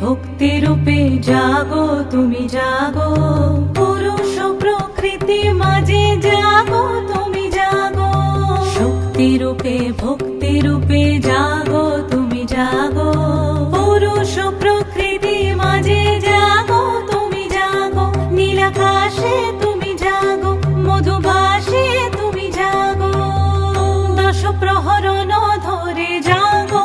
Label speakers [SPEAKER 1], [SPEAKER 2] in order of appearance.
[SPEAKER 1] ভক্তি রূপে জাগো, তুমি জাগো। পুরুষ প্রকৃতি মাঝে জাগো, তুমি জাগো। শক্তি রূপে, ভক্তি রূপে জাগো, তুমি জাগো। পুরুষ প্রকৃতি মাঝে জাগো, তুমি জাগো। নীলাকাশে তুমি জাগো মধুভাসে তুমি জাগো। দশ প্রহরণ ধরে জাগো